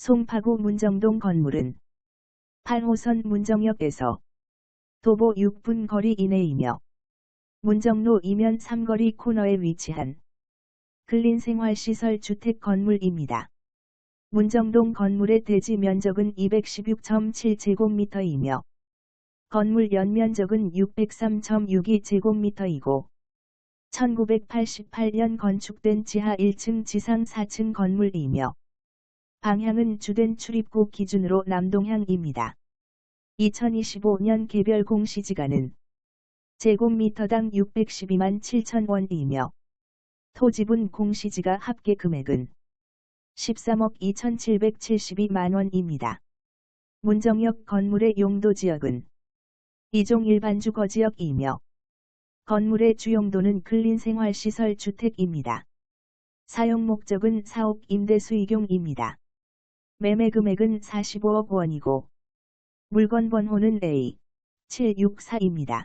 송파구 문정동 건물은 8호선 문정역에서 도보 6분 거리 이내이며 문정로 이면 삼거리 코너에 위치한 근린생활시설 주택 건물입니다. 문정동 건물의 대지 면적은 216.7제곱미터이며 건물 연면적은 603.62제곱미터이고 1988년 건축된 지하 1층 지상 4층 건물이며 방향은 주된 출입구 기준으로 남동향입니다. 2025년 개별 공시지가는 제곱미터당 612만 7천 원이며 토지분 공시지가 합계 금액은 13억 2,772만 원입니다. 문정역 건물의 용도 지역은 이종 일반 주 거지역이며 건물의 주용도는 근린생활시설 주택입니다. 사용 목적은 사옥 임대 수익용입니다. 매매 금액은 45억 원이고 물건 번호는 A 764입니다.